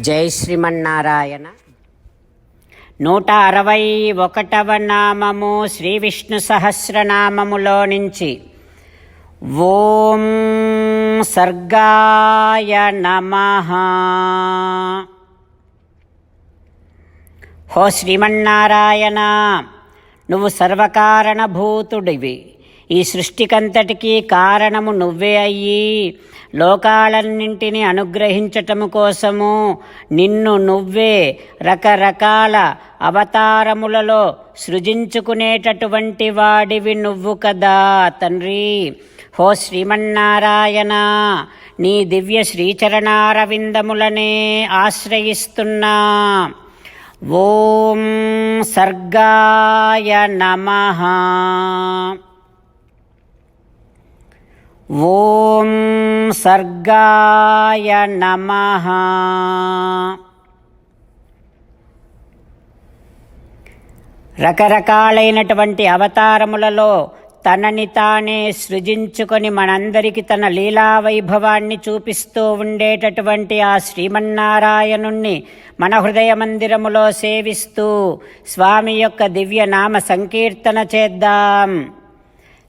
జై శ్రీమన్నారాయణ. నూట అరవై ఒకటవ నామము శ్రీ విష్ణు సహస్రనామములో నుంచి. ఓం సర్గాయ నమ. హో శ్రీమన్నారాయణ నువ్వు సర్వకారణభూతుడివి. ఈ సృష్టికంతటికీ కారణము నువ్వే అయ్యి లోకాలన్నింటినీ అనుగ్రహించటము కోసము నిన్ను నువ్వే రకరకాల అవతారములలో సృజించుకునేటటువంటి వాడివి నువ్వు కదా తండ్రి. హో శ్రీమన్నారాయణ నీ దివ్య శ్రీచరణారవిందములనే ఆశ్రయిస్తున్నా. ఓం సర్గాయ నమ. ఓం సర్గాయ నమః. రకరకాలైనటువంటి అవతారములలో తనని తానే సృజించుకొని మనందరికీ తన లీలా వైభవాన్ని చూపిస్తూ ఉండేటటువంటి ఆ శ్రీమన్నారాయణుణ్ణి మన హృదయ మందిరములో సేవిస్తూ స్వామి యొక్క దివ్య నామ సంకీర్తన చేద్దాం.